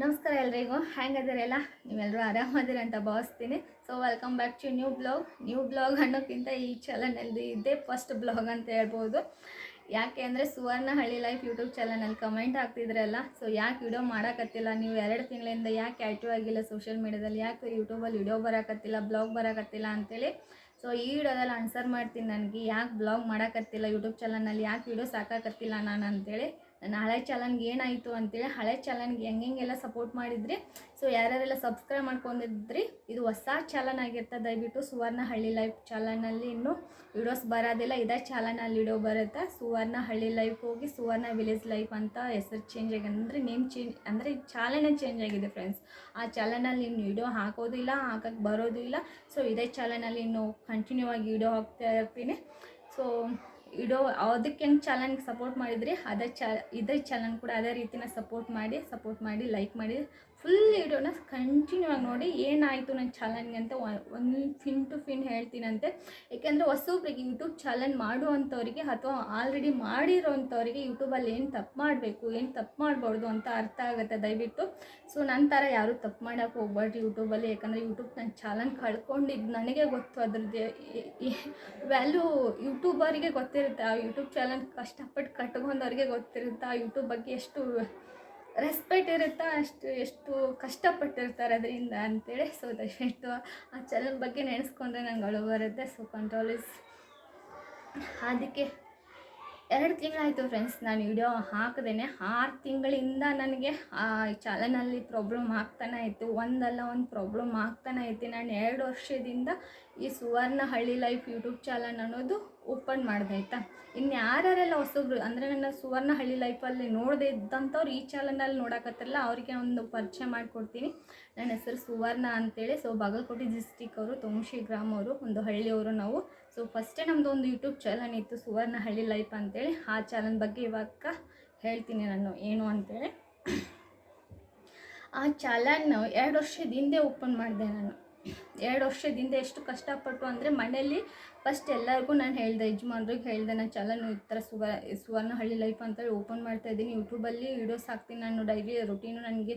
ನಮಸ್ಕಾರ ಎಲ್ರಿಗೂ. ಹೆಂಗದಿರಲ್ಲ ನೀವೆಲ್ಲರೂ ಆರಾಮದಿರ ಅಂತ ಭಾವಿಸ್ತೀನಿ. So welcome back to new vlog new vlog ಅನ್ನೋಕ್ಕಿಂತ ಈ ಚಾನಲಲ್ಲಿ ಇದೇ ಫಸ್ಟ್ ಬ್ಲಾಗ್ ಅಂತ ಹೇಳ್ಬೋದು. ಯಾಕೆ ಅಂದರೆ ಸುವರ್ಣಹಳ್ಳಿ ಲೈಫ್ ಯೂಟ್ಯೂಬ್ ಚಾನಲಲ್ಲಿ ಕಮೆಂಟ್ ಆಗ್ತಿದ್ರಲ್ಲ ಸೊ ಯಾಕೆ ವಿಡಿಯೋ ಮಾಡೋಕತ್ತಿಲ್ಲ? ನೀವು ಎರಡು ತಿಂಗಳಿಂದ ಯಾಕೆ ಆ್ಯಕ್ಟಿವ್ ಆಗಿಲ್ಲ ಸೋಷಿಯಲ್ ಮೀಡಿಯಾದಲ್ಲಿ ಯಾಕೆ ಯೂಟ್ಯೂಬಲ್ಲಿ ವಿಡಿಯೋ ಬರೋಕತ್ತಿಲ್ಲ ಬ್ಲಾಗ್ ಬರೋಕತ್ತಿಲ್ಲ ಅಂತೇಳಿ? ಸೊ ಈ ವಿಡಿಯೋದಲ್ಲಿ ಆನ್ಸರ್ ಮಾಡ್ತೀನಿ ನನಗೆ. ಯಾಕೆ ಬ್ಲಾಗ್ ಮಾಡೋಕತ್ತಿಲ್ಲ ಯೂಟ್ಯೂಬ್ ಚಾನಲ್ನಲ್ಲಿ ಯಾಕೆ ವಿಡಿಯೋ ಸಾಕಾಕತ್ತಿಲ್ಲ ನಾನು ಅಂತೇಳಿ? ನನ್ನ ಹಳೆ ಚಾನಲ್ಗೆ ಏನಾಯಿತು ಅಂತೇಳಿ ಹಳೆ ಚಾನಲ್ಗೆ ಹೆಂಗೆಲ್ಲ ಸಪೋರ್ಟ್ ಮಾಡಿದ್ರಿ. ಸೊ ಯಾರ್ಯಾರೆಲ್ಲ ಸಬ್ಸ್ಕ್ರೈಬ್ ಮಾಡ್ಕೊಂಡಿದ್ರಿ, ಇದು ಹೊಸ ಚಾಲನ್ ಆಗಿರ್ತದೆ ದಯವಿಟ್ಟು ಸುವರ್ಣ ಹಳ್ಳಿ ಲೈಫ್ ಚಾಲನಲ್ಲಿ ಇನ್ನೂ ವಿಡಿಯೋಸ್ ಬರೋದಿಲ್ಲ. ಇದೇ ಚಾಲನಲ್ಲಿ ವಿಡಿಯೋ ಬರುತ್ತೆ. ಸುವರ್ಣ ಹಳ್ಳಿ ಲೈಫ್ ಹೋಗಿ ಸುವರ್ಣ ವಿಲೇಜ್ ಲೈಫ್ ಅಂತ ಹೆಸರು ಚೇಂಜ್ ಆಗಿದೆ. ಅಂದರೆ ನೇಮ್ ಚೇಂಜ್ ಅಂದರೆ ಚಾಲನೆ ಚೇಂಜ್ ಆಗಿದೆ ಫ್ರೆಂಡ್ಸ್ ಆ ಚಾಲನಲ್ಲಿ ಇನ್ನು ವಿಡಿಯೋ ಹಾಕೋದಿಲ್ಲ ಹಾಕಕ್ಕೆ ಬರೋದು ಇಲ್ಲ ಸೊ ಇದೇ ಚಾಲನಲ್ಲಿ ಇನ್ನು ಕಂಟಿನ್ಯೂ ಆಗಿ ವಿಡಿಯೋ ಹಾಕ್ತಾ ಇರ್ತೀನಿ. ಸೊ ವಿಡಿಯೋ ಅದಕ್ಕೆ ಹೆಂಗೆ ಚಾನಲ್ಗೆ ಸಪೋರ್ಟ್ ಮಾಡಿದ್ರಿ, ಅದೇ ಚ ಇದೇ ಚಾನಲ್ ಕೂಡ ಅದೇ ರೀತಿನ ಸಪೋರ್ಟ್ ಮಾಡಿ ಸಪೋರ್ಟ್ ಮಾಡಿ ಲೈಕ್ ಮಾಡಿ ಫುಲ್ ವಿಡಿಯೋನ ಕಂಟಿನ್ಯೂ ಆಗಿ ನೋಡಿ ಏನಾಯಿತು ನನ್ನ ಚಾನಲ್ಗೆ ಅಂತ ಒಂದು ಫಿನ್ ಟು ಫಿನ್ ಹೇಳ್ತೀನಂತೆ. ಯಾಕೆಂದರೆ ಹೊಸೊಬ್ರಿಗೆ ಯೂಟ್ಯೂಬ್ ಚಾನಲ್ ಮಾಡುವಂಥವ್ರಿಗೆ ಅಥವಾ ಆಲ್ರೆಡಿ ಮಾಡಿರೋವಂಥವ್ರಿಗೆ ಯೂಟ್ಯೂಬಲ್ಲಿ ಏನು ತಪ್ಪು ಮಾಡಬೇಕು, ಏನು ತಪ್ಪು ಮಾಡಬಾರ್ದು ಅಂತ ಅರ್ಥ ಆಗುತ್ತೆ ದಯವಿಟ್ಟು. ಸೊ ನನ್ನ ಥರ ಯಾರೂ ತಪ್ಪು ಮಾಡೋಕ್ಕೆ ಹೋಗ್ಬಾರ್ದು ಯೂಟ್ಯೂಬಲ್ಲಿ ಯಾಕಂದರೆ ಯೂಟ್ಯೂಬ್ ನನ್ನ ಚಾನಲ್ ಕಳ್ಕೊಂಡಿದ್ದು ನನಗೆ ಗೊತ್ತು ಅದ್ರದ್ದು ವ್ಯಾಲ್ಯೂ ಯೂಟ್ಯೂಬರಿಗೆ ಗೊತ್ತಿರುತ್ತೆ. ಆ ಯೂಟ್ಯೂಬ್ ಚಾನಲ್ ಕಷ್ಟಪಟ್ಟು ಕಟ್ಕೊಂಡವ್ರಿಗೆ ಗೊತ್ತಿರುತ್ತೆ. ಆ ಯೂಟ್ಯೂಬ್ ಬಗ್ಗೆ ಎಷ್ಟು ರೆಸ್ಪೆಕ್ಟ್ ಇರುತ್ತಾ? ಅಷ್ಟು, ಎಷ್ಟು ಕಷ್ಟಪಟ್ಟಿರ್ತಾರೆ ಅದರಿಂದ ಅಂತೇಳಿ ಸೊ ದಯವಿಟ್ಟು ಆ ಚಾನಲ್ ಬಗ್ಗೆ ನೆನೆಸ್ಕೊಂಡ್ರೆ ನಂಗೆ ಅಳು ಬರುತ್ತೆ. ಸೊ ಕಂಟ್ರೋಲ್ ಇಸ್ ಅದಕ್ಕೆ ಎರಡು ತಿಂಗಳಾಯಿತು ಫ್ರೆಂಡ್ಸ್ ನಾನು ವಿಡಿಯೋ ಹಾಕಿದೇನೆ. ಆರು ತಿಂಗಳಿಂದ ನನಗೆ ಆ ಚಾನಲಲ್ಲಿ ಪ್ರಾಬ್ಲಮ್ ಆಗ್ತಾನೆ ಇತ್ತು. ಒಂದಲ್ಲ ಒಂದು ಪ್ರಾಬ್ಲಮ್ ಆಗ್ತಾನೆ ಐತಿ ನಾನು ಎರಡು ವರ್ಷದಿಂದ ಈ Suvarna Halli life YouTube channel ಅನ್ನೋದು ಓಪನ್ ಮಾಡಿದೆ ಆಯಿತಾ? ಇನ್ನು ಯಾರ್ಯಾರೆಲ್ಲ ಹೊಸಬ್ರು, ಅಂದರೆ ನನ್ನ ಸುವರ್ಣ ಹಳ್ಳಿ ಲೈಫಲ್ಲಿ ನೋಡದೆ ಇದ್ದಂಥವ್ರು ಈ ಚಾನಲ್ನಲ್ಲಿ ನೋಡೋಕತ್ತಲ್ಲ ಅವರಿಗೆ ಒಂದು ಪರಿಚಯ ಮಾಡಿಕೊಡ್ತೀನಿ. ನನ್ನ ಹೆಸರು ಸುವರ್ಣ ಅಂತೇಳಿ ಸೊ ಬಾಗಲಕೋಟೆ ಡಿಸ್ಟಿಕ್ ಅವರು ತುಮಶಿ ಗ್ರಾಮ ಅವರು, ಒಂದು ಹಳ್ಳಿಯವರು ನಾವು. ಸೊ ಫಸ್ಟೇ ನಮ್ಮದು ಒಂದು ಯೂಟ್ಯೂಬ್ ಚಾನಲ್ ಇತ್ತು ಸುವರ್ಣ ಹಳ್ಳಿ ಲೈಫ್ ಅಂತೇಳಿ. ಆ ಚಾನಲ್ ಬಗ್ಗೆ ಇವಾಗ ಹೇಳ್ತೀನಿ ನಾನು, ಏನು ಅಂತೇಳಿ. ಆ ಚಾನಲ್ ಎರಡು ವರ್ಷದ ಹಿಂದೆ ಓಪನ್ ಮಾಡಿದೆ ನಾನು. ಎರಡು ವರ್ಷದಿಂದ ಎಷ್ಟು ಕಷ್ಟಪಟ್ಟು ಅಂದರೆ ಮನೆಯಲ್ಲಿ ಫಸ್ಟ್ ಎಲ್ಲರಿಗೂ ನಾನು ಹೇಳಿದೆ, ಯಜಮಾನ್ರಿಗೆ ಹೇಳಿದೆ, ನಾನು ಚಾನಲ್ ಈ ಥರ ಸುವ ಸುವರ್ಣ ಹಳ್ಳಿ ಲೈಫ್ ಅಂತೇಳಿ ಓಪನ್ ಮಾಡ್ತಾ ಇದ್ದೀನಿ. ಯೂಟ್ಯೂಬಲ್ಲಿ ವೀಡಿಯೋಸ್ ಹಾಕ್ತೀನಿ. ನಾನು ಡೈಲಿ ರೊಟೀನು ನನಗೆ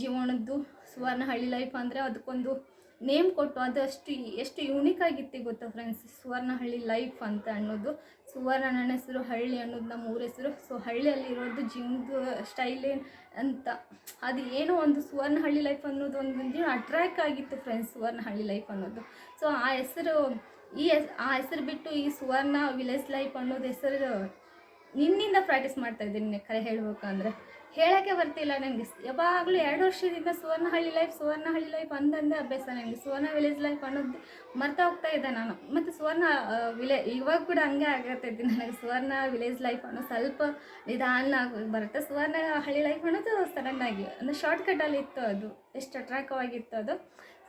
ಜೀವನದ್ದು ಸುವರ್ಣ ಹಳ್ಳಿ ಲೈಫ್ ಅಂದರೆ ಅದಕ್ಕೊಂದು ನೇಮ್ ಕೊಟ್ಟು ಅದು ಅಷ್ಟು ಎಷ್ಟು ಯೂನಿಕ್ ಆಗಿತ್ತು ಗೊತ್ತಾ ಫ್ರೆಂಡ್ಸ್ ಸುವರ್ಣಹಳ್ಳಿ ಲೈಫ್ ಅಂತ ಅನ್ನೋದು. ಸುವರ್ಣ ನನ್ನ ಹೆಸರು, ಹಳ್ಳಿ ಅನ್ನೋದು ನಮ್ಮ ಊರ ಹೆಸರು. ಸೊ ಹಳ್ಳಿಯಲ್ಲಿ ಇರೋದು ಜಿಮ್ದು ಸ್ಟೈಲ್ ಅಂತ. ಅದು ಏನೋ ಒಂದು ಸುವರ್ಣಹಳ್ಳಿ ಲೈಫ್ ಅನ್ನೋದು ಒಂದು ಅಟ್ರ್ಯಾಕ್ಟ್ ಆಗಿತ್ತು ಫ್ರೆಂಡ್ಸ್ ಸುವರ್ಣಹಳ್ಳಿ ಲೈಫ್ ಅನ್ನೋದು. ಸೊ ಆ ಹೆಸರು ಈ ಆ ಹೆಸರು ಬಿಟ್ಟು ಈ ಸುವರ್ಣ ವಿಲೇಜ್ ಲೈಫ್ ಅನ್ನೋದು ಹೆಸರು ನಿನ್ನಿಂದ ಪ್ರಾಕ್ಟೀಸ್ ಮಾಡ್ತಾ ಇದ್ದೀನಿ ಕರೆ ಹೇಳ್ಬೇಕಂದ್ರೆ ಹೇಳೋಕ್ಕೆ ಬರ್ತಿಲ್ಲ ನನಗೆ ಯಾವಾಗಲೂ ಎರಡು ವರ್ಷದಿಂದ ಸುವರ್ಣಹಳ್ಳಿ ಲೈಫ್ ಸುವರ್ಣಹಳ್ಳಿ ಲೈಫ್ ಅಂದಂದೇ ಅಭ್ಯಾಸ ನನಗೆ ಸುವರ್ಣ ವಿಲೇಜ್ ಲೈಫ್ ಅನ್ನೋದು ಮರ್ತಾ ಹೋಗ್ತಾ ಇದ್ದೆ ನಾನು. ಮತ್ತು ಸುವರ್ಣ ವಿಲೇ ಇವಾಗ ಕೂಡ ಹಂಗೆ ಆಗತ್ತೈತಿ ನನಗೆ ಸುವರ್ಣ ವಿಲೇಜ್ ಲೈಫ್ ಅನ್ನೋ ಸ್ವಲ್ಪ ನಿಧಾನ ಬರುತ್ತೆ. ಸುವರ್ಣ ಹಳ್ಳಿ ಲೈಫ್ ಅನ್ನೋದು ಸಡನ್ನಾಗಿ ಅಂದರೆ ಶಾರ್ಟ್ಕಟ್ಟಲ್ಲಿ ಇತ್ತು ಅದು. ಎಷ್ಟು ಅಟ್ರಾಕ್ಟಿವಾಗಿತ್ತು ಅದು.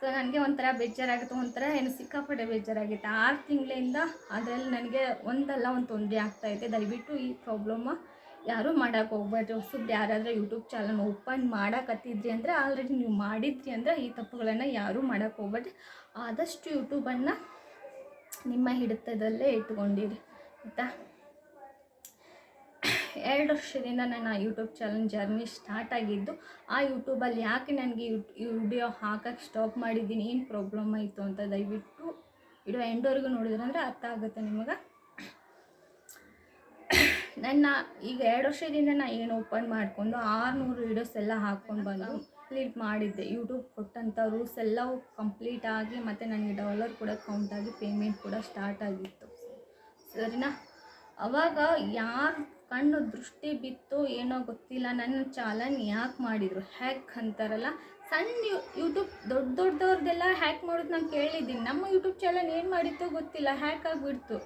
ಸೊ ನನಗೆ ಒಂಥರ ಬೇಜಾರಾಗಿತ್ತು, ಒಂಥರ ಏನು ಸಿಕ್ಕಾಪಟ್ಟೆ ಬೇಜಾರಾಗಿತ್ತು. ಆರು ತಿಂಗಳಿಂದ ಅದರಲ್ಲಿ ನನಗೆ ಒಂದಲ್ಲ, ಒಂದು ತೊಂದರೆ ಆಗ್ತಾಯಿದೆ ದಯವಿಟ್ಟು ಈ ಪ್ರಾಬ್ಲಮ್ಮ ಯಾರೂ ಮಾಡೋಕೆ ಹೋಗ್ಬಾರ್ದು. ಹೊಸಬ್ರು ಯಾರಾದರೂ ಯೂಟ್ಯೂಬ್ ಚಾನಲ್ ಓಪನ್ ಮಾಡೋಕತ್ತಿದ್ರಿ ಅಂದರೆ ಆಲ್ರೆಡಿ ನೀವು ಮಾಡಿದ್ರಿ ಅಂದರೆ, ಈ ತಪ್ಪುಗಳನ್ನು ಯಾರೂ ಮಾಡೋಕೆ ಹೋಗ್ಬಾರ್ದು. ಆದಷ್ಟು ಯೂಟ್ಯೂಬನ್ನು ನಿಮ್ಮ ಹಿಡಿತದಲ್ಲೇ ಇಟ್ಕೊಂಡಿರಿ. ಆಯಿತಾ? ಎರಡು ವರ್ಷದಿಂದ ನನ್ನ ಯೂಟ್ಯೂಬ್ ಚಾನಲ್ ಜರ್ನಿ ಸ್ಟಾರ್ಟ್ ಆಗಿದ್ದು, ಆ ಯೂಟ್ಯೂಬಲ್ಲಿ ಯಾಕೆ ನನಗೆ ಯು ವಿಡಿಯೋ ಹಾಕೋಕ್ಕೆ ಸ್ಟಾಪ್ ಮಾಡಿದ್ದೀನಿ, ಏನು ಪ್ರಾಬ್ಲಮ್ ಆಯಿತು ಅಂತ ದಯವಿಟ್ಟು ವಿಡಿಯೋ ನೋಡಿದ್ರೆ ಅಂದರೆ ಅರ್ಥ ಆಗುತ್ತೆ ನಿಮಗೆ. ನನ್ನ ಈಗ ಎರಡು ವರ್ಷದಿಂದ ನಾನು ಏನು ಓಪನ್ ಮಾಡಿಕೊಂಡು ಆರುನೂರು ವೀಡಿಯೋಸ್ ಎಲ್ಲ ಹಾಕ್ಕೊಂಡು ಬಂದು ಕಂಪ್ಲೀಟ್ ಮಾಡಿದ್ದೆ. ಯೂಟ್ಯೂಬ್ ಕೊಟ್ಟಂಥ ರೂಲ್ಸ್ ಎಲ್ಲವೂ ಕಂಪ್ಲೀಟ್ ಆಗಿ ಮತ್ತು ನನಗೆ ಡಾಲರ್ ಕೂಡ ಕೌಂಟ್ ಆಗಿ ಪೇಮೆಂಟ್ ಕೂಡ ಸ್ಟಾರ್ಟ್ ಆಗಿತ್ತು. ಸರಿನಾ? ಅವಾಗ ಯಾರು ಕಣ್ಣು ದೃಷ್ಟಿ ಬಿತ್ತು ಏನೋ ಗೊತ್ತಿಲ್ಲ. ನನ್ನ ಚಾಲನ್ ಯಾಕೆ ಮಾಡಿದರು? ಹ್ಯಾಕ್ ಅಂತಾರಲ್ಲ? ಸಣ್ಣ ಯೂಟ್ಯೂಬ್ ದೊಡ್ಡ ದೊಡ್ಡವ್ರದ್ದೆಲ್ಲ ಹ್ಯಾಕ್ ಮಾಡೋದು ನಾನು ಕೇಳಿದ್ದೀನಿ. ನಮ್ಮ ಯೂಟ್ಯೂಬ್ ಚಾನಲ್ ಏನು ಮಾಡಿತ್ತು ಗೊತ್ತಿಲ್ಲ. ಹ್ಯಾಕ್ ಆಗಿಬಿಡ್ತು.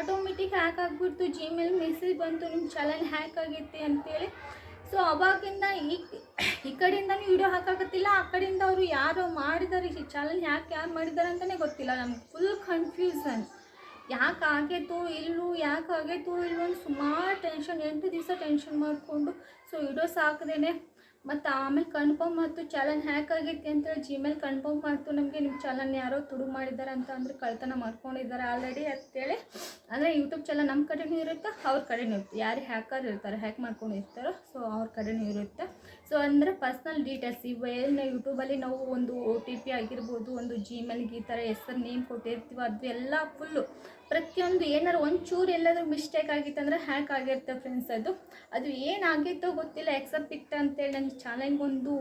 ಆಟೋಮೆಟಿಕ್ ಹ್ಯಾಕ್ ಆಗಿಬಿಡ್ತು. ಜಿಮೇಲ್ ಮೆಸೇಜ್ ಬಂತು. ನಿಮ್ಮ ಚಾನಲ್ ಹ್ಯಾಕ್ ಆಗೈತೆ ಅಂತೇಳಿ. ಸೊ ಅವಾಗಿಂದ ಈ ಈ ಕಡೆಯಿಂದನೂ ವಿಡಿಯೋ ಹಾಕಾಗತ್ತಿಲ್ಲ ಆ ಕಡೆಯಿಂದ ಅವರು ಯಾರು ಮಾಡಿದ್ದಾರೆ ಈ ಚಾನಲ್ ಯಾಕೆ ಯಾರು ಮಾಡಿದ್ದಾರೆ ಅಂತಲೇ ಗೊತ್ತಿಲ್ಲ. ನಮ್ಗೆ ಫುಲ್ ಕನ್ಫ್ಯೂಸನ್ ಯಾಕೆ ಆಗೈತು ಇಲ್ಲೂ, ಯಾಕೆ ಆಗೈತು ಇಲ್ಲೂ ಅಂತ ಸುಮಾರು ಟೆನ್ಷನ್ ಎಂಟು ದಿವಸ ಟೆನ್ಷನ್ ಮಾಡಿಕೊಂಡು ಸೊ ವಿಡಿಯೋ ಹಾಕ್ದೇನೆ ಮತ್ತು ಆಮೇಲೆ ಕನ್ಫರ್ಮ್ ಮತ್ತು ಚಾಲನ್ ಹ್ಯಾಕ್ ಆಗೈತಿ ಅಂತೇಳಿ ಜಿಮೇಲ್ ಕನ್ಫರ್ಮ್ ಮಾಡ್ತು. ನಮಗೆ ನಿಮ್ಮ ಚಾಲನ್ ಯಾರೋ ತುಡು ಮಾಡಿದ್ದಾರೆ ಅಂತ ಅಂದರೆ ಕಳ್ತನ ಮಾಡ್ಕೊಂಡಿದ್ದಾರೆ ಆಲ್ರೆಡಿ ಅಂತೇಳಿ ಅಂದರೆ ಯೂಟ್ಯೂಬ್ ಚಾಲನ್ ನಮ್ಮ ಕಡೆಯೂ ಇರುತ್ತೆ, ಅವ್ರ ಕಡೆಯೂ ಇರುತ್ತೆ. ಯಾರು ಹ್ಯಾಕರ್ ಇರ್ತಾರೆ ಹ್ಯಾಕ್ ಮಾಡ್ಕೊಂಡಿರ್ತಾರೋ ಸೊ ಅವ್ರ ಕಡೆಯೂ ಇರುತ್ತೆ. ಸೊ ಅಂದರೆ ಪರ್ಸ್ನಲ್ ಡೀಟೇಲ್ಸ್ ಇವೆಲ್ಲ ಯೂಟ್ಯೂಬಲ್ಲಿ ನಾವು ಒಂದು ಒ ಟಿ ಪಿ ಆಗಿರ್ಬೋದು, ಒಂದು ಜಿಮೇಲ್ಗೆ ಈ ಥರ ಹೆಸರು ನೇಮ್ ಕೊಟ್ಟಿರ್ತೀವಿ, ಅದು ಎಲ್ಲ ಫುಲ್ಲು ಪ್ರತಿಯೊಂದು ಏನಾರು ಒಂಚೂರು ಎಲ್ಲಾದರೂ ಮಿಸ್ಟೇಕ್ ಆಗಿತ್ತಂದ್ರೆ ಹ್ಯಾಕ್ ಆಗಿರುತ್ತೆ ಫ್ರೆಂಡ್ಸ್ ಅದು. ಅದು ಏನಾಗಿತ್ತೋ ಗೊತ್ತಿಲ್ಲ ಎಕ್ಸೆಪ್ಟ್ ಇಟ್ ಅಂತೇಳಿ ನನ್ನ ಚಾನಲ್ಗೆ ಒಂದು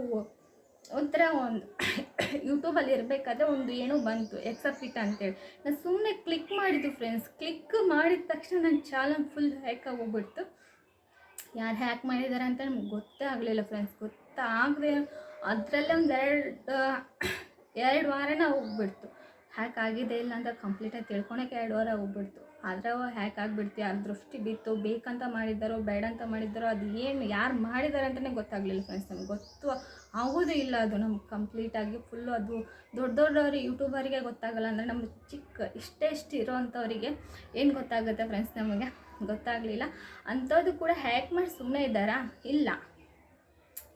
ಒಂಥರ ಒಂದು ಯೂಟ್ಯೂಬಲ್ಲಿ ಇರಬೇಕಾದ್ರೆ ಒಂದು ಏನೋ ಬಂತು ಎಕ್ಸೆಪ್ಟ್ ಇಟ್ಟ ಅಂತೇಳಿ. ನಾನು ಸುಮ್ಮನೆ ಕ್ಲಿಕ್ ಮಾಡಿದ್ದು ಫ್ರೆಂಡ್ಸ್ ಕ್ಲಿಕ್ ಮಾಡಿದ ತಕ್ಷಣ ನನ್ನ ಚಾನಲ್ ಫುಲ್ ಹ್ಯಾಕ್ ಆಗೋಗ್ಬಿಡ್ತು ಯಾರು ಹ್ಯಾಕ್ ಮಾಡಿದ್ದಾರೆ ಅಂತ ನಮ್ಗೆ ಗೊತ್ತೇ ಆಗಲಿಲ್ಲ ಫ್ರೆಂಡ್ಸ್ ಗೊತ್ತಾಗದೆ ಅದರಲ್ಲೇ ಒಂದು ಎರಡು ಎರಡು ವಾರನೇ ಹೋಗ್ಬಿಡ್ತು. ಹ್ಯಾಕ್ ಆಗಿದೆ ಇಲ್ಲ ಅಂತ ಕಂಪ್ಲೀಟಾಗಿ ತಿಳ್ಕೊಳಕ್ಕೆ ಎರಡು ವಾರ ಹೋಗ್ಬಿಡ್ತು. ಆದರೆ ಹ್ಯಾಕ್ ಆಗಿಬಿಡ್ತು, ಯಾರು ದೃಷ್ಟಿ ಬಿತ್ತು, ಬೇಕಂತ ಮಾಡಿದ್ದಾರೋ ಬೇಡ ಅಂತ ಮಾಡಿದ್ದಾರೋ, ಅದು ಏನು ಯಾರು ಮಾಡಿದ್ದಾರೆ ಅಂತಲೇ ಗೊತ್ತಾಗಲಿಲ್ಲ ಫ್ರೆಂಡ್ಸ್ ನಮ್ಗೆ ಗೊತ್ತು ಆಗೋದೇ ಇಲ್ಲ ಅದು ನಮ್ಗೆ ಕಂಪ್ಲೀಟಾಗಿ ಫುಲ್ಲು ಅದು. ದೊಡ್ಡ ದೊಡ್ಡವ್ರಿಗೆ ಯೂಟ್ಯೂಬರಿಗೆ ಗೊತ್ತಾಗಲ್ಲ ಅಂದರೆ ನಮ್ಮ ಚಿಕ್ಕ, ಇಷ್ಟೇ ಇಷ್ಟು ಇರೋವಂಥವ್ರಿಗೆ ಏನು ಗೊತ್ತಾಗುತ್ತೆ ಫ್ರೆಂಡ್ಸ್ ನಮಗೆ? ಗೊತ್ತಾಗಲಿಲ್ಲ. ಅಂಥದ್ದು ಕೂಡ ಹ್ಯಾಕ್ ಮಾಡಿ ಸುಮ್ಮನೆ ಇದ್ದಾರಾ? ಇಲ್ಲ.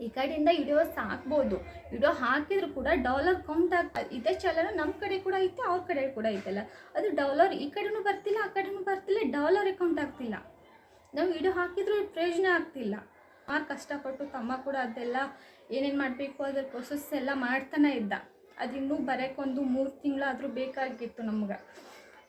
ಈ ಕಡೆಯಿಂದ ವಿಡಿಯೋ ಹಾಕ್ಬೋದು ವಿಡಿಯೋ ಹಾಕಿದ್ರು ಕೂಡ ಡಾಲರ್ ಕೌಂಟ್ ಆಗ ಇದೇ. ಚಾಲನ ನಮ್ಮ ಕಡೆ ಕೂಡ ಐತೆ, ಅವ್ರ ಕಡೆ ಕೂಡ ಐತಲ್ಲ. ಅದು ಡಾಲರ್ ಈ ಕಡೆನೂ ಬರ್ತಿಲ್ಲ, ಆ ಕಡೆನೂ ಬರ್ತಿಲ್ಲ ಡಾಲರ್ ಅಕೌಂಟ್ ಆಗ್ತಿಲ್ಲ. ನಾವು ವಿಡಿಯೋ ಹಾಕಿದ್ರು ಪ್ರಯೋಜನ ಆಗ್ತಿಲ್ಲ. ಆ ಕಷ್ಟಪಟ್ಟು ತಮ್ಮ ಕೂಡ ಅದೆಲ್ಲ ಏನೇನು ಮಾಡಬೇಕು, ಅದ್ರ ಪ್ರೊಸೆಸ್ ಎಲ್ಲ ಮಾಡ್ತಾನೆ ಇದ್ದ. ಅದು ಇನ್ನೂ ಬರೋಕ್ಕೊಂದು ಮೂರು ತಿಂಗಳಾದರೂ ಬೇಕಾಗಿತ್ತು ನಮ್ಗೆ.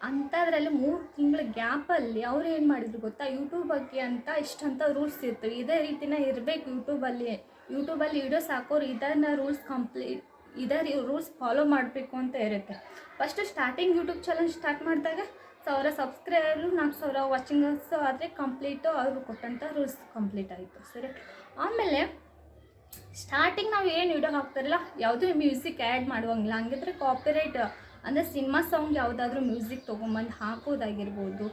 ಅಂಥದ್ರಲ್ಲಿ ಮೂರು ತಿಂಗಳ ಗ್ಯಾಪಲ್ಲಿ ಅವ್ರು ಏನು ಮಾಡಿದ್ರು ಗೊತ್ತಾ? ಯೂಟ್ಯೂಬ್ ಬಗ್ಗೆ ಅಂತ ಇಷ್ಟಂತ ರೂಲ್ಸ್ ಇರ್ತವೆ. ಇದೇ ರೀತಿನ ಇರಬೇಕು ಯೂಟ್ಯೂಬಲ್ಲಿ ಯೂಟ್ಯೂಬಲ್ಲಿ ವೀಡಿಯೋಸ್ ಹಾಕೋರು ಇದನ್ನು ರೂಲ್ಸ್ ಕಂಪ್ಲೀಟ್ ಇದೇ ರೂಲ್ಸ್ ಫಾಲೋ ಮಾಡಬೇಕು ಅಂತ ಇರುತ್ತೆ. First starting YouTube channel start ಮಾಡಿದಾಗ ಸಾವಿರ ಸಬ್ಸ್ಕ್ರೈಬರು ನಾಲ್ಕು ಸಾವಿರ ವಾಚಿಂಗರ್ಸು ಆದರೆ ಕಂಪ್ಲೀಟು ಅವರು ಕೊಟ್ಟಂಥ ರೂಲ್ಸ್ ಕಂಪ್ಲೀಟ್ ಆಯಿತು. ಸರಿ? ಆಮೇಲೆ ಸ್ಟಾರ್ಟಿಂಗ್ ನಾವು ಏನು ವಿಡಿಯೋ ಹಾಕ್ತಾರಲ್ಲ, ಯಾವುದೂ ಮ್ಯೂಸಿಕ್ ಆ್ಯಡ್ ಮಾಡುವಂಗಿಲ್ಲ. ಹಂಗಿದ್ರೆ ಕಾಪಿರೈಟ್ ಅಂದರೆ ಸಿನಿಮಾ ಸಾಂಗ್ ಯಾವುದಾದ್ರೂ ಮ್ಯೂಸಿಕ್ ತೊಗೊಂಬಂದು ಹಾಕೋದಾಗಿರ್ಬೋದು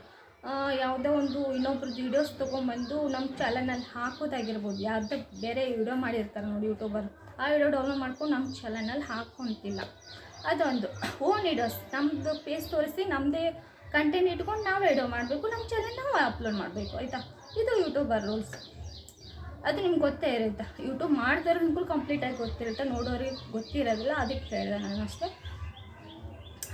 ಯಾವುದೋ ಒಂದು ಇನ್ನೊಬ್ರದ್ದು ವೀಡಿಯೋಸ್ ತೊಗೊಂಬಂದು ನಮ್ಮ ಚಾನಲ್ನಲ್ಲಿ ಹಾಕೋದಾಗಿರ್ಬೋದು, ಯಾವುದೋ ಬೇರೆ ವಿಡಿಯೋ ಮಾಡಿರ್ತಾರೆ ನೋಡಿ ಯೂಟ್ಯೂಬರ್ ಆ ವಿಡಿಯೋ ಡೌನ್ಲೋಡ್ ಮಾಡ್ಕೊಂಡು ನಮ್ಮ ಚಾನಲ್ನಲ್ಲಿ ಹಾಕೊತಿಲ್ಲ. ಅದೊಂದು. ಓನ್ ವಿಡಿಯೋಸ್ ನಮ್ಮದು ಪೇಜ್ ತೋರಿಸಿ ನಮ್ಮದೇ ಕಂಟೆಂಟ್ ಇಟ್ಕೊಂಡು ನಾವು ವಿಡಿಯೋ ಮಾಡಬೇಕು ನಮ್ಮ ಚಾನಲ್ ನಾವು ಅಪ್ಲೋಡ್ ಮಾಡಬೇಕು, ಆಯಿತಾ? ಇದು ಯೂಟ್ಯೂಬರ್ ರೂಲ್ಸ್ ಅದು ನಿಮ್ಗೆ ಗೊತ್ತೇ ಇರುತ್ತೆ. ಯೂಟ್ಯೂಬ್ ಮಾಡಿದವ್ರಿಗೂ ಕಂಪ್ಲೀಟಾಗಿ ಗೊತ್ತಿರುತ್ತೆ, ನೋಡೋರಿಗೆ ಗೊತ್ತಿರೋದಿಲ್ಲ, ಅದಕ್ಕೆ ಹೇಳಿದೆ ನಾನು ಅಷ್ಟೇ.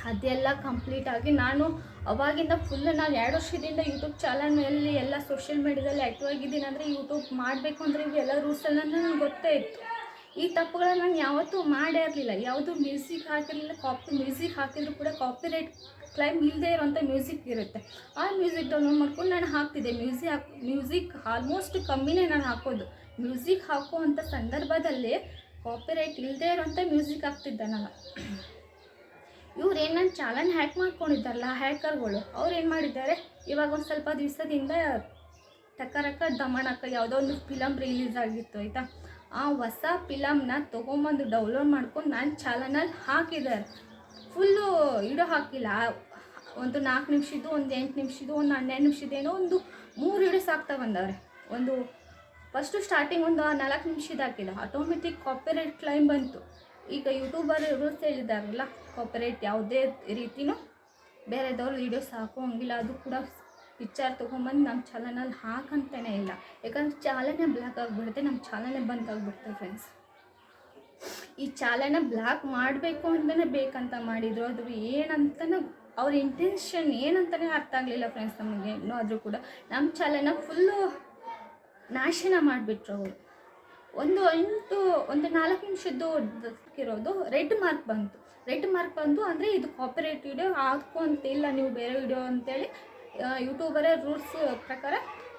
ಅದೆಲ್ಲ ಕಂಪ್ಲೀಟಾಗಿ ನಾನು ಅವಾಗಿಂದ ಫುಲ್ ನಾನು ಎರಡು ವರ್ಷದಿಂದ ಯೂಟ್ಯೂಬ್ ಚಾನಲ್ನಲ್ಲಿ ಎಲ್ಲ ಸೋಷಿಯಲ್ ಮೀಡ್ಯಾದಲ್ಲಿ ಆ್ಯಕ್ಟಿವ್ ಆಗಿದ್ದೀನಿ. ಅಂದರೆ ಯೂಟ್ಯೂಬ್ ಮಾಡಬೇಕು ಅಂದರೆ ಇವೆಲ್ಲ ರೂಲ್ಸ್ ಎಲ್ಲ ನನಗೆ ಗೊತ್ತೇ ಇತ್ತು. ಈ ತಪ್ಪುಗಳನ್ನ ನಾನು ಯಾವತ್ತೂ ಮಾಡೇ ಇರಲಿಲ್ಲ. ಯಾವುದು ಮ್ಯೂಸಿಕ್ ಹಾಕಿರಲಿಲ್ಲ ಕಾಪಿ ಮ್ಯೂಸಿಕ್ ಹಾಕಿದ್ರು ಕೂಡ ಕಾಪಿ ರೈಟ್ ಕ್ಲೈಮ್ ಇಲ್ಲದೆ ಇರುವಂಥ ಮ್ಯೂಸಿಕ್ ಇರುತ್ತೆ. ಆ ಮ್ಯೂಸಿಕ್ ಡೌನ್ಲೋಡ್ ಮಾಡ್ಕೊಂಡು ನಾನು ಹಾಕ್ತಿದ್ದೆ. ಮ್ಯೂಸಿಕ್ ಮ್ಯೂಸಿಕ್ ಆಲ್ಮೋಸ್ಟ್ ಕಮ್ಮಿನೇ ನಾನು ಹಾಕೋದು. ಮ್ಯೂಸಿಕ್ ಹಾಕುವಂಥ ಸಂದರ್ಭದಲ್ಲಿ ಕಾಪಿರೈಟ್ ಇಲ್ಲದೆ ಇರುವಂಥ ಮ್ಯೂಸಿಕ್ ಹಾಕ್ತಿದ್ದೆ ನಾನು. ಇವ್ರು ಏನು ನನ್ನ ಚಾನಲ್ ಹ್ಯಾಕ್ ಮಾಡ್ಕೊಂಡಿದ್ದಾರಲ್ಲ ಹ್ಯಾಕರ್ಗಳು ಅವ್ರು ಏನು ಮಾಡಿದ್ದಾರೆ? ಇವಾಗ ಒಂದು ಸ್ವಲ್ಪ ದಿವಸದಿಂದ ಟಕರಕ ದಮಣಕ ಯಾವುದೋ ಒಂದು ಫಿಲಮ್ ರಿಲೀಸ್ ಆಗಿತ್ತು, ಆಯಿತಾ? ಆ ಹೊಸ ಫಿಲಮ್ನ ತೊಗೊಂಬಂದು ಡೌನ್ಲೋಡ್ ಮಾಡ್ಕೊಂಡು ನನ್ನ ಚಾಲನಲ್ಲಿ ಹಾಕಿದ್ದಾರೆ ಫುಲ್ಲು ಇಡೋ ಹಾಕಿಲ್ಲ. ಒಂದು ನಾಲ್ಕು ನಿಮಿಷದ್ದು, ಒಂದು ಎಂಟು ನಿಮಿಷದ್ದು, ಒಂದು ಹನ್ನೆರಡು ನಿಮಿಷದ್ದೇನೋ ಒಂದು ಮೂರು ವಿಡಿಯೋಸ್ ಆಗ್ತಾ ಬಂದವ್ರೆ. ಒಂದು ಫಸ್ಟು ಸ್ಟಾರ್ಟಿಂಗ್ ಒಂದು ನಾಲ್ಕು ನಿಮಿಷದ ಹಾಕಿಲ್ಲ. ಆಟೋಮೆಟಿಕ್ ಕಾಪಿರೈಟ್ ಕ್ಲೈಮ್ ಬಂತು. ಈಗ ಯೂಟ್ಯೂಬರ್ ರೂಲ್ಸ್ ಹೇಳಿದಾರಲ್ಲ ಕಾಪರೇಟ್ ಯಾವುದೇ ರೀತಿನೂ ಬೇರೆದವ್ರು ವೀಡಿಯೋಸ್ ಹಾಕೋಂಗಿಲ್ಲ ಅದು ಕೂಡ ಪಿಕ್ಚರ್ ತೊಗೊಂಬಂದು ನಮ್ಮ ಚಾನಲಲ್ಲಿ ಹಾಕಂತೇನೆ ಇಲ್ಲ. ಯಾಕಂದ್ರೆ ಚಾಲನೆ ಬ್ಲಾಕ್ ಆಗಿಬಿಡುತ್ತೆ, ನಮ್ಮ ಚಾಲನೆ ಬಂದ್ ಆಗಿಬಿಡುತ್ತೆ ಫ್ರೆಂಡ್ಸ್ ಈ ಚಾಲನೆ ಬ್ಲಾಕ್ ಮಾಡಬೇಕು ಅಂತಲೇ ಬೇಕಂತ ಮಾಡಿದ್ರು, ಅದು ಏನಂತಲೂ ಅವ್ರ ಇಂಟೆನ್ಷನ್ ಏನಂತಲೇ ಅರ್ಥ ಆಗಲಿಲ್ಲ ಫ್ರೆಂಡ್ಸ್ ನಮಗೆ. ಇನ್ನೂ ಆದರೂ ಕೂಡ ನಮ್ಮ ಚಾಲನ ಫುಲ್ಲು ನಾಶನ ಮಾಡಿಬಿಟ್ರು ಅವರು. ಒಂದು ಎಂಟು, ಒಂದು ನಾಲ್ಕು ನಿಮಿಷದ್ದು ಇರೋದು ರೆಡ್ ಮಾರ್ಕ್ ಬಂತು. ರೆಡ್ ಮಾರ್ಕ್ ಬಂತು ಅಂದರೆ ಇದು ಕಾಪಿರೈಟ್ ವಿಡಿಯೋ ಹಾಕ್ಕೊಂತಿಲ್ಲ ನೀವು ಬೇರೆ ವಿಡಿಯೋ ಅಂತೇಳಿ ಯೂಟ್ಯೂಬರೇ ರೂಲ್ಸ್ ಪ್ರಕಾರ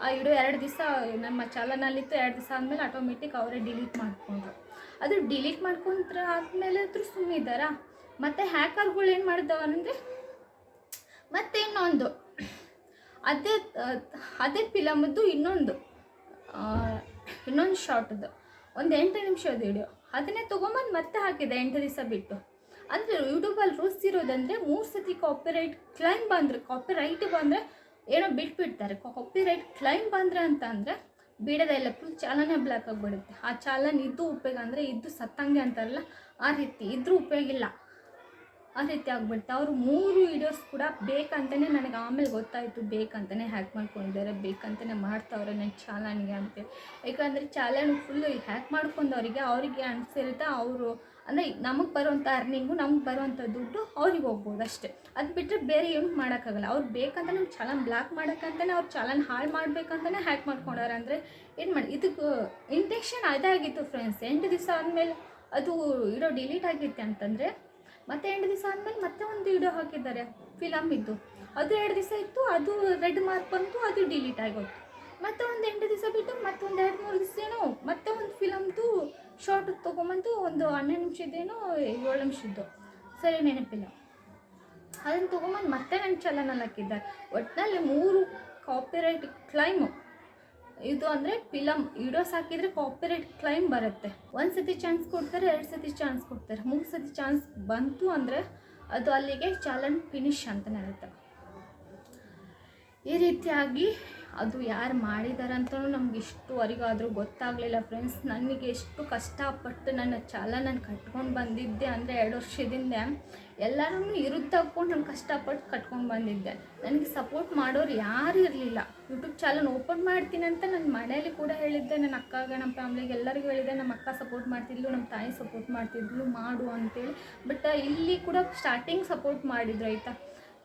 ಆ ವಿಡಿಯೋ ಎರಡು ದಿವಸ ನಮ್ಮ ಚಾಲನಲ್ಲಿತ್ತು ಎರಡು ದಿವಸ ಆದಮೇಲೆ ಆಟೋಮೆಟಿಕ್ ಅವರೇ ಡಿಲೀಟ್ ಮಾಡ್ಕೊಂಡ್ರು. ಅದು ಡಿಲೀಟ್ ಮಾಡ್ಕೊಂಡ್ರೆ ಆದಮೇಲೆ ಆದರೂ ಸುಮ್ಮಿದಾರ ಮತ್ತು ಹ್ಯಾಕರ್ಗಳು ಏನು ಮಾಡಿದವನಂದರೆ ಮತ್ತೆ ಇನ್ನೊಂದು. ಅದೇ ಅದೇ ಫಿಲಮದ್ದು ಇನ್ನೊಂದು ಇನ್ನೊಂದು ಶಾರ್ಟ್ದು ಒಂದು ಎಂಟು ನಿಮಿಷದ ವಿಡಿಯೋ ಅದನ್ನೇ ತೊಗೊಂಬಂದು ಮತ್ತೆ ಹಾಕಿದೆ ಎಂಟು ದಿವಸ ಬಿಟ್ಟು. ಅಂದರೆ ಯೂಟ್ಯೂಬಲ್ಲಿ ರೂಲ್ಸ್ ಇರೋದಂದರೆ ಮೂರು ಸತಿ ಕಾಪಿರೈಟ್ ಕ್ಲೈಮ್ ಬಂದರೆ ಕಾಪಿರೈಟ್ ಬಂದರೆ ಏನೋ ಬಿಟ್ಬಿಡ್ತಾರೆ. ಕಾಪಿರೈಟ್ ಕ್ಲೈಮ್ ಬಂದರೆ ಅಂತ ಅಂದರೆ ಬಿಡೋದೇ ಇಲ್ಲ ಫುಲ್ ಚಾಲನೆ ಬ್ಲಾಕ್ ಆಗಿಬಿಡುತ್ತೆ. ಆ ಚಾಲನ್ ಇದ್ದು ಉಪಯೋಗ ಅಂದರೆ ಇದ್ದು ಸತ್ತಂಗೆ ಅಂತಾರಲ್ಲ, ಆ ರೀತಿ ಇದ್ರೂ ಉಪಯೋಗ ಇಲ್ಲ. ಆ ರೀತಿ ಆಗ್ಬಿಡ್ತು, ಅವರು ಮೂರು ವೀಡಿಯೋಸ್ ಕೂಡ ಬೇಕಂತಲೇ ನನಗೆ ಆಮೇಲೆ ಗೊತ್ತಾಯಿತು ಬೇಕಂತಲೇ ಹ್ಯಾಕ್ ಮಾಡ್ಕೊಂಡಿದ್ದಾರೆ ಬೇಕಂತಲೇ ಮಾಡ್ತಾವ್ರೆ ನನ್ನ ಚಾಲನ್ಗೆ ಅಂತೇಳಿ ಯಾಕಂದರೆ ಚಾಲನ್ ಫುಲ್ಲು ಹ್ಯಾಕ್ ಮಾಡ್ಕೊಂಡವರಿಗೆ ಅವರಿಗೆ ಅನಿಸಿರುತ್ತೆ ಅವರು, ಅಂದರೆ ನಮಗೆ ಬರುವಂಥ ಅರ್ನಿಂಗು ನಮ್ಗೆ ಬರುವಂಥ ದುಡ್ಡು ಅವ್ರಿಗೆ ಹೋಗ್ಬೋದು ಅಷ್ಟೇ. ಅದು ಬಿಟ್ಟರೆ ಬೇರೆ ಏನು ಮಾಡೋಕ್ಕಾಗಲ್ಲ. ಅವ್ರು ಬೇಕಂತ ನಮ್ಮ ಚಾಲನ್ ಬ್ಲಾಕ್ ಮಾಡೋಕ್ಕಂತಲೇ ಅವ್ರು ಚಾಲನ್ ಹಾಳು ಮಾಡಬೇಕಂತಲೇ ಹ್ಯಾಕ್ ಮಾಡ್ಕೊಂಡವ್ರೆ ಅಂದರೆ ಏನು ಮಾಡಿ ಇದಕ್ಕೆ ಇಂಟೆನ್ಷನ್ ಅದಾಗಿತ್ತು ಫ್ರೆಂಡ್ಸ್ ಎಂಟು ದಿವಸ ಆದಮೇಲೆ ಅದು ಇಡೋ ಡಿಲೀಟ್ ಆಗಿತ್ತೆ ಅಂತಂದರೆ ಮತ್ತೆ ಎರಡು ದಿವಸ ಆದಮೇಲೆ ಮತ್ತೆ ಒಂದು ವಿಡಿಯೋ ಹಾಕಿದ್ದಾರೆ. ಫಿಲಮ್ ಇದ್ದು. ಅದು ಎರಡು ದಿವಸ ಇತ್ತು, ಅದು ರೆಡ್ ಮಾರ್ಕ್ ಬಂತು, ಅದು ಡಿಲೀಟ್ ಆಗೋಯ್ತು. ಮತ್ತೆ ಒಂದು ಎಂಟು ದಿವಸ ಬಿಟ್ಟು ಮತ್ತೊಂದು ಎರಡು ಮೂರು ದಿವಸ ಏನೋ, ಮತ್ತೆ ಒಂದು ಫಿಲಮ್ದು ಶಾರ್ಟ್ ತೊಗೊಂಬಂದು ಒಂದು ಹನ್ನೆರಡು ನಿಮಿಷದ್ದೇನೋ ಏಳು ನಿಮಿಷದ್ದು ಸರಿ, ನೆನಪಿಲ್ಲ. ಅದನ್ನು ತೊಗೊಂಬಂದು ಮತ್ತೆ ನನ್ನ ಚಾನಲಲ್ಲಿ ಹಾಕಿದ್ದಾರೆ. ಒಟ್ಟಿನಲ್ಲಿ ಮೂರು ಕಾಪಿರೈಟ್ ಕ್ಲೈಮು ಇದು ಅಂದರೆ ಫಿಲಮ್ ವಿಡಿಯೋಸ್ ಹಾಕಿದರೆ ಕಾಪಿರೈಟ್ ಕ್ಲೈಮ್ ಬರುತ್ತೆ. ಒಂದು ಸತಿ ಚಾನ್ಸ್ ಕೊಡ್ತಾರೆ, ಎರಡು ಸತಿ ಚಾನ್ಸ್ ಕೊಡ್ತಾರೆ. ಮೂರು ಸತಿ ಚಾನ್ಸ್ ಬಂತು ಅಂದರೆ ಅದು ಅಲ್ಲಿಗೆ ಚಾಲೆಂಜ್ ಫಿನಿಶ್ ಅಂತಲೇ ಅರ್ಥ ಈ ರೀತಿಯಾಗಿ ಅದು ಯಾರು ಮಾಡಿದಾರಂತಲೂ ನಮ್ಗೆ ಇಷ್ಟುವರೆಗಾದರೂ ಗೊತ್ತಾಗಲಿಲ್ಲ ಫ್ರೆಂಡ್ಸ್ ನನಗೆ ಎಷ್ಟು ಕಷ್ಟಪಟ್ಟು ನನ್ನ ಚಾಲ ನಾನು ಕಟ್ಕೊಂಡು ಬಂದಿದ್ದೆ ಅಂದರೆ ಎರಡು ವರ್ಷದಿಂದ ಎಲ್ಲರೂ ಇರುತ್ತ ನಾನು ಕಷ್ಟಪಟ್ಟು ಕಟ್ಕೊಂಡು ಬಂದಿದ್ದೆ. ನನಗೆ ಸಪೋರ್ಟ್ ಮಾಡೋರು ಯಾರು ಇರಲಿಲ್ಲ. ಯೂಟ್ಯೂಬ್ ಚಾನಲ್ ಓಪನ್ ಮಾಡ್ತೀನಿ ಅಂತ ನನ್ನ ಮನೆಯಲ್ಲಿ ಕೂಡ ಹೇಳಿದ್ದೆ. ನನ್ನ ಅಕ್ಕಗೆ ನಮ್ಮ ಫ್ಯಾಮ್ಲಿಗೆ ಎಲ್ಲರಿಗೂ ಹೇಳಿದ್ದೆ. ನಮ್ಮ ಅಕ್ಕ ಸಪೋರ್ಟ್ ಮಾಡ್ತಿದ್ಲು ನಮ್ಮ ತಾಯಿ ಸಪೋರ್ಟ್ ಮಾಡ್ತಿದ್ಲು, ಮಾಡು ಅಂತೇಳಿ. ಬಟ್ ಇಲ್ಲಿ ಕೂಡ ಸ್ಟಾರ್ಟಿಂಗ್ ಸಪೋರ್ಟ್ ಮಾಡಿದ್ರು, ಆಯಿತಾ?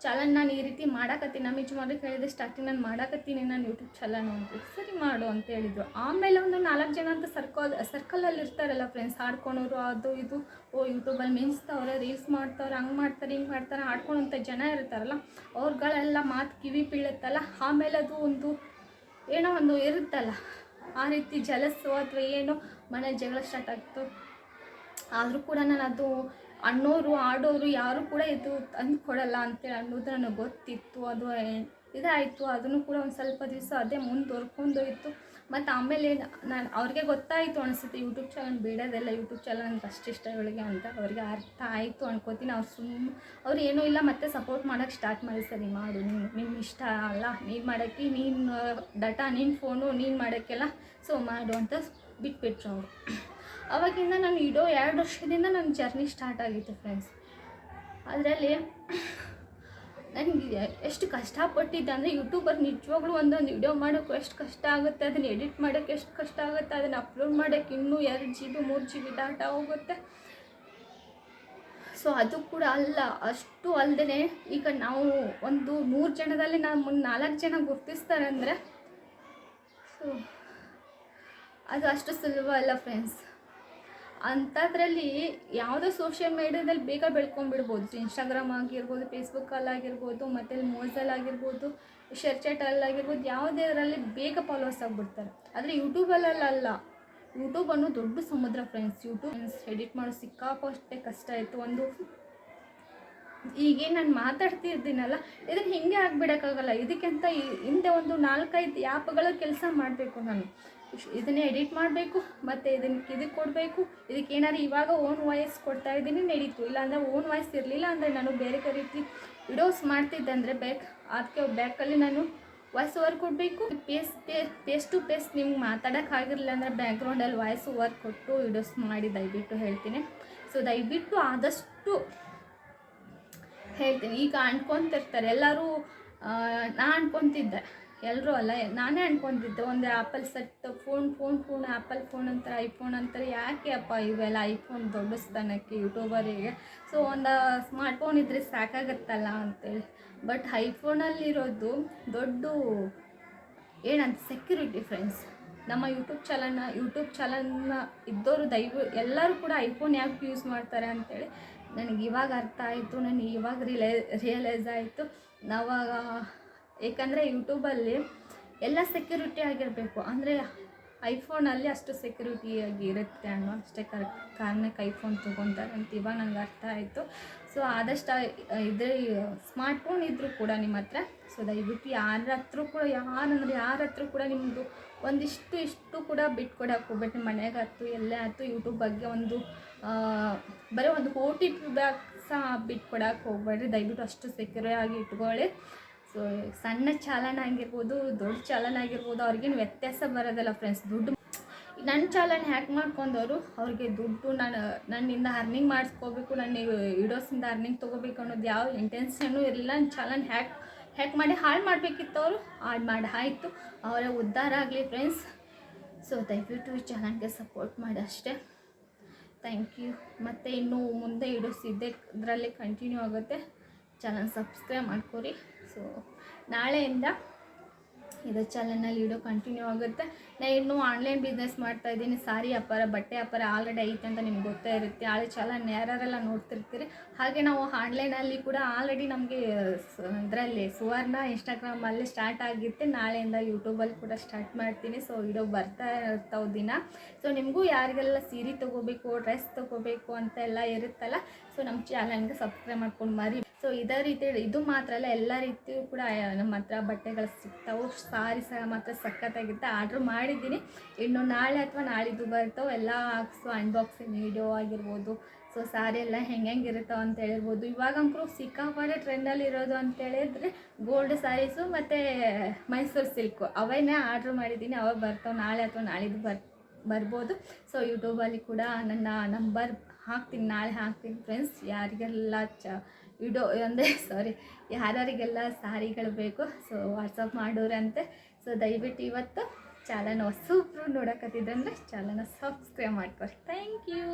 ಚಾಲನ್ ನಾನು ಈ ರೀತಿ ಮಾಡಾಕತ್ತೀನಿ ನಮ್ಮ ಯಜಮಾನ್ರಿಗೆ ಹೇಳಿದೆ ಸ್ಟಾರ್ಟಿಂಗ್ ನಾನು ಮಾಡಾಕತ್ತೀನಿ ನಾನು ಯೂಟ್ಯೂಬ್ ಚಾಲನ್ ಅಂತ ಸರಿ ಮಾಡು ಅಂತ ಹೇಳಿದ್ರು. ಆಮೇಲೆ ಒಂದು ನಾಲ್ಕು ಜನ ಅಂತ ಸರ್ಕಲ್ ಸರ್ಕಲಲ್ಲಿ ಇರ್ತಾರಲ್ಲ ಫ್ರೆಂಡ್ಸ್ ಆಡ್ಕೊಳೋರು, ಅದು ಇದು. ಓ ಯೂಟ್ಯೂಬಲ್ಲಿ ಮಿಂಚ್ತವ್ರೆ ರೀಲ್ಸ್ ಮಾಡ್ತವ್ರೆ, ಹಂಗೆ ಮಾಡ್ತಾರೆ, ಹಿಂಗೆ ಮಾಡ್ತಾರೆ, ಆಡ್ಕೊಳೋಂಥ ಜನ ಇರ್ತಾರಲ್ಲ, ಅವ್ರುಗಳೆಲ್ಲ ಮಾತು ಕಿವಿ ಬೀಳುತ್ತಲ್ಲ, ಆಮೇಲೆ ಅದು ಒಂದು ಏನೋ ಒಂದು ಇರುತ್ತಲ್ಲ, ಆ ರೀತಿ ಜಲಸ್ಸು ಅಥವಾ ಏನೋ ಮನೆ ಜಗಳ ಸ್ಟಾರ್ಟ್ ಆಗ್ತು, ಆದರೂ ಕೂಡ ನಾನು ಅದು ಅಣ್ಣೋರು ಆಡೋರು ಯಾರು ಕೂಡ ಇದು ತಂದು ಕೊಡಲ್ಲ ಅಂತೇಳಿ ಅನ್ನೋದು ನನಗೆ ಗೊತ್ತಿತ್ತು. ಅದು ಇದಾಯಿತು. ಅದನ್ನು ಕೂಡ ಒಂದು ಸ್ವಲ್ಪ ದಿವಸ ಅದೇ ಮುಂದುವರ್ಕೊಂಡೋಯಿತು. ಮತ್ತು ಆಮೇಲೆ ನಾನು ಅವ್ರಿಗೆ ಗೊತ್ತಾಯಿತು ಅನಿಸುತ್ತೆ, ಯೂಟ್ಯೂಬ್ ಚಾನಲ್ ಬಿಡೋದೆಲ್ಲ, ಯೂಟ್ಯೂಬ್ ಚಾನಲ್ ನನಗೆ ಅಷ್ಟು ಇಷ್ಟ ಇವಳಿಗೆ ಅಂತ ಅವ್ರಿಗೆ ಅರ್ಥ ಆಯಿತು ಅನ್ಕೋತೀನಿ. ಅವ್ರು ಸುಮ್ಮ ಅವ್ರು ಏನೂ ಇಲ್ಲ, ಮತ್ತೆ ಸಪೋರ್ಟ್ ಮಾಡೋಕ್ಕೆ ಸ್ಟಾರ್ಟ್ ಮಾಡಿ, ಸರಿ ಮಾಡು, ನೀನು ನಿಮ್ಮ ಇಷ್ಟ ಅಲ್ಲ, ನೀನು ಮಾಡೋಕ್ಕೆ, ನೀನು ಡಾಟಾ, ನಿನ್ನ ಫೋನು, ನೀನು ಮಾಡೋಕ್ಕೆಲ್ಲ, ಸೊ ಮಾಡು ಅಂತ ಬಿಟ್ಬಿಟ್ರು ಅವರು. ಅವಾಗಿಂದ ನಾನು ಇಡೋ ಎರಡು ವರ್ಷದಿಂದ ನನ್ನ ಜರ್ನಿ ಸ್ಟಾರ್ಟ್ ಆಗಿತ್ತು ಫ್ರೆಂಡ್ಸ್ ಅದರಲ್ಲಿ ನನಗೆ ಎಷ್ಟು ಕಷ್ಟಪಟ್ಟಿದ್ದೆ ಅಂದರೆ ಯೂಟ್ಯೂಬರ್ ನಿಜವಾಗ್ಲೂ ಒಂದೊಂದು ವಿಡಿಯೋ ಮಾಡೋಕ್ಕೆ ಎಷ್ಟು ಕಷ್ಟ ಆಗುತ್ತೆ, ಅದನ್ನು ಎಡಿಟ್ ಮಾಡೋಕ್ಕೆ ಎಷ್ಟು ಕಷ್ಟ ಆಗುತ್ತೆ, ಅದನ್ನು ಅಪ್ಲೋಡ್ ಮಾಡೋಕ್ಕೆ ಇನ್ನೂ ಎರಡು ಜಿ ಬಿ ಮೂರು ಜಿ ಬಿ ಡಾಟಾ ಹೋಗುತ್ತೆ. ಸೊ ಅದು ಕೂಡ ಅಲ್ಲ, ಅಷ್ಟು ಅಲ್ಲದೆ ಈಗ ನಾವು ಒಂದು ನೂರು ಜನದಲ್ಲಿ ನಾವು ನಾಲ್ಕು ಜನ ಗುರ್ತಿಸ್ತಾರೆ ಅಂದರೆ ಸೊ ಅದು ಅಷ್ಟು ಸುಲಭ ಅಲ್ಲ ಫ್ರೆಂಡ್ಸ್ ಅಂಥದ್ರಲ್ಲಿ ಯಾವುದೋ ಸೋಷಿಯಲ್ ಮೀಡಿಯಾದಲ್ಲಿ ಬೇಗ ಬೆಳ್ಕೊಂಡ್ಬಿಡ್ಬೋದು ಇನ್ಸ್ಟಾಗ್ರಾಮ್ ಆಗಿರ್ಬೋದು ಫೇಸ್ಬುಕ್ಕಲ್ಲಿ ಆಗಿರ್ಬೋದು, ಮತ್ತು ಆಗಿರ್ಬೋದು ಚಾಟಲ್ಲಿ ಆಗಿರ್ಬೋದು, ಯಾವುದೇ ಅದರಲ್ಲಿ ಬೇಗ ಫಾಲೋವರ್ಸ್ ಆಗಿಬಿಡ್ತಾರೆ. ಆದರೆ ಯೂಟ್ಯೂಬಲ್ಲಲ್ಲ ಯೂಟ್ಯೂಬ್ ಅನ್ನೋ ದೊಡ್ಡ ಸಮುದ್ರ ಫ್ರೆಂಡ್ಸ್ ಯೂಟ್ಯೂಬ್ ಎಡಿಟ್ ಮಾಡೋ ಸಿಕ್ಕಾಪಟ್ಟೆ ಕಷ್ಟ ಆಯಿತು ಒಂದು ಈಗೇನು ನಾನು ಮಾತಾಡ್ತಿದ್ದೀನಲ್ಲ ಇದನ್ನು ಹಿಂಗೆ ಆಗಿಬಿಡೋಕ್ಕಾಗಲ್ಲ. ಇದಕ್ಕಿಂತ ಹಿಂದೆ ಒಂದು ನಾಲ್ಕೈದು ಆ್ಯಪ್ಗಳ ಕೆಲಸ ಮಾಡಬೇಕು ನಾನು. ಇದನ್ನೇ ಎಡಿಟ್ ಮಾಡಬೇಕು, ಮತ್ತು ಇದಕ್ಕೆ ಇದಕ್ಕೆ ಕೊಡಬೇಕು. ಇದಕ್ಕೆ ಏನಾದ್ರು ಇವಾಗ ಓನ್ ವಾಯ್ಸ್ ಕೊಡ್ತಾ ಇದ್ದೀನಿ, ನಡೀತು. ಇಲ್ಲಾಂದರೆ ಓನ್ ವಾಯ್ಸ್ ಇರಲಿಲ್ಲ ಅಂದರೆ ನಾನು ಬೇರೆ ರೀತಿ ವಿಡಿಯೋಸ್ ಮಾಡ್ತಿದ್ದಂದರೆ ಬ್ಯಾಕ್ ಅದಕ್ಕೆ ಬ್ಯಾಕಲ್ಲಿ ನಾನು ವಾಯ್ಸ್ ಓವರ್ ಕೊಡಬೇಕು. ಪೇಸ್ ಪೇಸ್ ಟು ಪೇಸ್ ನಿಮ್ಗೆ ಮಾತಾಡೋಕ್ಕಾಗಿರಲಿಲ್ಲ ಅಂದರೆ ಬ್ಯಾಕ್ಗ್ರೌಂಡಲ್ಲಿ ವಾಯ್ಸ್ ಓವರ್ ಕೊಟ್ಟು ವಿಡೋಸ್ ಮಾಡಿ ದಯವಿಟ್ಟು ಹೇಳ್ತೀನಿ. ಸೊ ದಯವಿಟ್ಟು ಆದಷ್ಟು ಹೇಳ್ತೀನಿ. ಈಗ ಅಂಡ್ಕೊತಿರ್ತಾರೆ ಎಲ್ಲರೂ ನಾ ಅನ್ಕೊತಿದ್ದೆ ಎಲ್ಲರೂ ಅಲ್ಲ, ನಾನೇ ಅಂದ್ಕೊಂಡಿದ್ದೆ ಒಂದು Apple set phone phone phone Apple phone ಅಂತಾರೆ ಐಫೋನ್ ಅಂತಾರೆ, ಯಾಕೆ ಅಪ್ಪ ಇವೆಲ್ಲ ಐಫೋನ್ ದೊಡ್ಡ ಸ್ಥಾನಕ್ಕೆ ಯೂಟ್ಯೂಬರಿಗೆ ಸೊ ಒಂದು ಸ್ಮಾರ್ಟ್ ಫೋನ್ ಇದ್ದರೆ ಸಾಕಾಗತ್ತಲ್ಲ ಅಂತೇಳಿ. ಬಟ್ ಐಫೋನಲ್ಲಿರೋದು ದೊಡ್ಡ, ಏನಂತ ಸೆಕ್ಯೂರಿಟಿ ಫ್ರೆಂಡ್ಸ್ ನಮ್ಮ ಯೂಟ್ಯೂಬ್ ಚಾನಲ್ನ ಯೂಟ್ಯೂಬ್ ಚಾನಲ್ನ ಇದ್ದವರು ದಯವು ಎಲ್ಲರೂ ಕೂಡ ಐಫೋನ್ ಯಾಕೆ ಯೂಸ್ ಮಾಡ್ತಾರೆ ಅಂತೇಳಿ ನನಗೆ ಇವಾಗ ಅರ್ಥ ಆಯಿತು, ನನಗೆ ಇವಾಗ ರಿಲೈ ರಿಯಲೈಸ್ ಆಯಿತು. ನಾವಾಗ ಏಕೆಂದರೆ ಯೂಟ್ಯೂಬಲ್ಲಿ ಎಲ್ಲ ಸೆಕ್ಯೂರಿಟಿ ಆಗಿರಬೇಕು. ಅಂದರೆ ಐಫೋನಲ್ಲಿ ಅಷ್ಟು ಸೆಕ್ಯೂರಿಟಿಯಾಗಿ ಇರುತ್ತೆ ಅನ್ನೋ ಅಷ್ಟೇ ಕರ್ ಕಾರಣಕ್ಕೆ ಐಫೋನ್ ತೊಗೊತಾರೆ ಅಂತ ಇವಾಗ ನನಗೆ ಅರ್ಥ ಆಯಿತು. ಸೊ ಆದಷ್ಟು ಇದೇ ಸ್ಮಾರ್ಟ್ ಫೋನ್ ಇದ್ದರೂ ಕೂಡ ನಿಮ್ಮ ಹತ್ರ. ಸೊ ದಯವಿಟ್ಟು ಯಾರ ಹತ್ರ ಕೂಡ ಯಾರಂದ್ರೆ ಯಾರ ಹತ್ರ ಕೂಡ ನಿಮ್ಮದು ಒಂದಿಷ್ಟು ಇಷ್ಟು ಕೂಡ ಬಿಟ್ಕೊಡಕ್ಕೆ ಹೋಗ್ಬಿಟ್ಟು ಮನೆಗೆ ಆಯ್ತು, ಎಲ್ಲೇ ಆಯ್ತು ಯೂಟ್ಯೂಬ್ ಬಗ್ಗೆ ಒಂದು ಬರೀ ಒಂದು ಓ ಟಿ ಪಿ ಬ್ಯಾಗ್ ಸಹ ಬಿಟ್ಕೊಡಕ್ಕೆ ಹೋಗ್ಬೇಡ್ರಿ. ದಯವಿಟ್ಟು ಅಷ್ಟು ಸೆಕ್ಯೂರ್ ಆಗಿ ಇಟ್ಕೊಳ್ಳಿ. ಸೊ ಸಣ್ಣ ಚಾಲನ ಆಗಿರ್ಬೋದು, ದೊಡ್ಡ ಚಾಲನ ಆಗಿರ್ಬೋದು, ಅವ್ರಿಗೇನು ವ್ಯತ್ಯಾಸ ಬರೋದಲ್ಲ ಫ್ರೆಂಡ್ಸ್ ದುಡ್ಡು ನನ್ನ ಚಾಲನ್ ಹ್ಯಾಕ್ ಮಾಡ್ಕೊಂಡವರು, ಅವ್ರಿಗೆ ದುಡ್ಡು ನಾನು, ನನ್ನಿಂದ ಅರ್ನಿಂಗ್ ಮಾಡಿಸ್ಕೋಬೇಕು, ನನ್ನ ಇಡೋಸಿಂದ ಅರ್ನಿಂಗ್ ತೊಗೋಬೇಕು ಅನ್ನೋದು ಯಾವ ಇಂಟೆನ್ಷನ್ನು ಇರಲಿಲ್ಲ. ನನ್ನ ಚಾಲನ್ ಹ್ಯಾಕ್ ಹ್ಯಾಕ್ ಮಾಡಿ ಹಾಳು ಮಾಡಬೇಕಿತ್ತು ಅವರು ಹಾಳು ಮಾಡಿ, ಆಯಿತು. ಅವರ ಉದ್ಧಾರ ಆಗಲಿ ಫ್ರೆಂಡ್ಸ್ ಸೊ ದಯವಿಟ್ಟು ಈ ಚಾನಲ್ಗೆ ಸಪೋರ್ಟ್ ಮಾಡಿ ಅಷ್ಟೇ. ಥ್ಯಾಂಕ್ ಯು ಮತ್ತು ಇನ್ನೂ ಮುಂದೆ ವಿಡಿಯೋಸ್ ಇದೆ ಇದರಲ್ಲಿ ಕಂಟಿನ್ಯೂ ಆಗುತ್ತೆ. ಚಾನಲ್ ಸಬ್ಸ್ಕ್ರೈಬ್ ಮಾಡ್ಕೊರಿ. ಸೊ ನಾಳೆಯಿಂದ ಇದು ಚಾನಲ್ನಲ್ಲಿ ಇಡೋ ಕಂಟಿನ್ಯೂ ಆಗುತ್ತೆ. ನಾನು ಇನ್ನೂ ಆನ್ಲೈನ್ ಬಿಸ್ನೆಸ್ ಮಾಡ್ತಾ ಇದ್ದೀನಿ. ಸಾರಿ ವ್ಯಾಪಾರ ಬಟ್ಟೆ ವ್ಯಾಪಾರ ಆಲ್ರೆಡಿ ಐತೆ ಅಂತ ನಿಮ್ಗೆ ಗೊತ್ತೇ ಇರುತ್ತೆ. ಹಳೆ ಚಾಲನ್ ಯಾರ್ಯಾರೆಲ್ಲ ನೋಡ್ತಿರ್ತೀರಿ? ಹಾಗೆ ನಾವು ಆನ್ಲೈನಲ್ಲಿ ಕೂಡ ಆಲ್ರೆಡಿ ನಮಗೆ ಇದರಲ್ಲಿ ಸುವರ್ಣ ಇನ್ಸ್ಟಾಗ್ರಾಮಲ್ಲಿ ಸ್ಟಾರ್ಟ್ ಆಗಿರುತ್ತೆ ನಾಳೆಯಿಂದ ಯೂಟ್ಯೂಬಲ್ಲಿ ಕೂಡ ಸ್ಟಾರ್ಟ್ ಮಾಡ್ತೀನಿ. ಸೊ ಇಡೋ ಬರ್ತಾ ಇರ್ತಾವ ದಿನ. ಸೊ ನಿಮಗೂ ಯಾರಿಗೆಲ್ಲ ಸೀರೆ ತೊಗೋಬೇಕು ಡ್ರೆಸ್ ತೊಗೋಬೇಕು ಅಂತ ಎಲ್ಲ ಇರುತ್ತಲ್ಲ ಸೊ ನಮ್ಮ ಚಾನಲ್ಗೆ ಸಬ್ಸ್ಕ್ರೈಬ್ ಮಾಡ್ಕೊಂಡು ಮರಿ. ಸೊ ಇದೇ ರೀತಿ ಇದು ಮಾತ್ರ ಅಲ್ಲ, ಎಲ್ಲ ರೀತಿಯೂ ಕೂಡ ನಮ್ಮ ಹತ್ರ ಬಟ್ಟೆಗಳು ಸಿಗ್ತಾವೆ. ಸಾರಿ ಸಹ ಮಾತ್ರ ಸಖತ್ತಾಗಿರುತ್ತೆ. ಆರ್ಡ್ರ್ ಮಾಡಿದ್ದೀನಿ. ಇನ್ನು ನಾಳೆ ಅಥವಾ ನಾಳಿದ್ದು ಬರ್ತಾವೆ ಎಲ್ಲ ಹಾಕ್ಸು ಅನ್ಬಾಕ್ಸಿಂಗ್ ವಿಡಿಯೋ ಆಗಿರ್ಬೋದು. ಸೊ ಸಾರಿ ಎಲ್ಲ ಹೆಂಗೆ ಹೆಂಗೆ ಇರುತ್ತೋ ಅಂತ ಹೇಳಿರ್ಬೋದು ಇವಾಗಂತೂ ಸಿಕ್ಕಾಪಟ್ಟೆ ಟ್ರೆಂಡಲ್ಲಿ ಇರೋದು ಅಂತ ಹೇಳಿದ್ರೆ ಗೋಲ್ಡ್ ಸಾರೀಸು ಮತ್ತು ಮೈಸೂರು ಸಿಲ್ಕು ಅವೇನೇ ಆರ್ಡ್ರ್ ಮಾಡಿದ್ದೀನಿ. ಅವಾಗ ಬರ್ತಾವೆ ನಾಳೆ ಅಥವಾ ನಾಳಿದ್ದು ಬರ್, ಬರ್ಬೋದು. ಸೊ ಯೂಟ್ಯೂಬಲ್ಲಿ ಕೂಡ ನನ್ನ ನಂಬರ್ ಹಾಕ್ತೀನಿ. ನಾಳೆ ಹಾಕ್ತೀನಿ ಫ್ರೆಂಡ್ಸ್ ಯಾರಿಗೆಲ್ಲ ಚ ವಿಡಿಯೋ ಅಂದರೆ ಸಾರಿ ಯಾರ್ಯಾರಿಗೆಲ್ಲ ಸಾರಿಗಳು ಬೇಕು ಸೊ ವಾಟ್ಸಪ್ ಮಾಡೋರಂತೆ ಸೊ ದಯವಿಟ್ಟು ಇವತ್ತು ಚಾಲನ ಹೊಸಬ್ರು ನೋಡಕತ್ತಿದ್ರಂದ್ರೆ ಚಾಲನ ಸಬ್ಸ್ಕ್ರೈಬ್ ಮಾಡ್ಕೊ ಥ್ಯಾಂಕ್ ಯು